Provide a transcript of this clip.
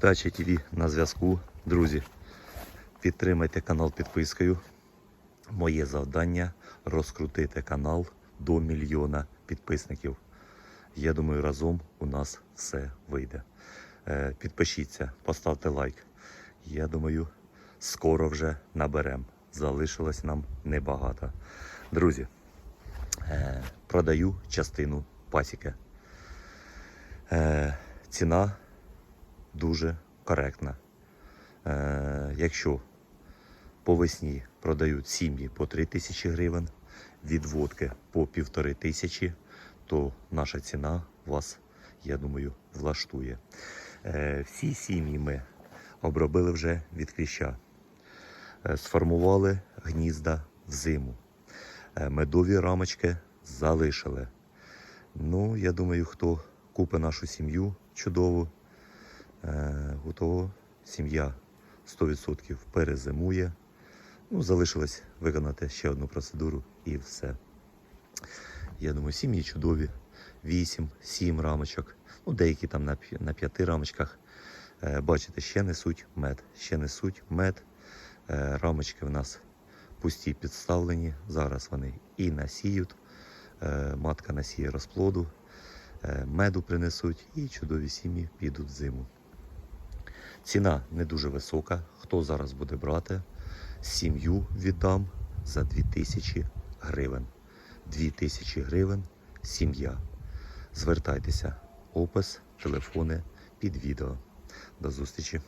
Дача ТВ на зв'язку. Друзі, підтримайте канал підпискою. Моє завдання розкрутити канал до мільйона підписників. Я думаю, разом у нас все вийде. Е, Підпишіться, поставте лайк. Я думаю, скоро вже наберемо. Залишилось нам небагато. Друзі, е, продаю частину пасіки. Е, Ціна дуже коректна. Е, Якщо по весні продають сім'ї по 3 тисячі гривень, відводки по півтори тисячі, то наша ціна вас, я думаю, влаштує. Е, Всі сім'ї ми обробили вже від кліща, Е, сформували гнізда в зиму. Е, Медові рамочки залишили. Ну, я думаю, хто купить нашу сім'ю чудову, е, у того сім'я 100% перезимує. Ну, залишилось виконати ще одну процедуру і все. Я думаю, сім'ї чудові. 8-7 рамочок. Ну, деякі там на, на 5 рамочках. Е, бачите, ще несуть мед. Ще несуть мед. Е, рамочки в нас пусті підставлені. Зараз вони і насіють. Матка насіє розплоду, меду принесуть і чудові сім'ї підуть в зиму. Ціна не дуже висока. Хто зараз буде брати? Сім'ю віддам за 2000 гривень. 2000 гривень сім'я. Звертайтеся. Опис, телефони під відео. До зустрічі.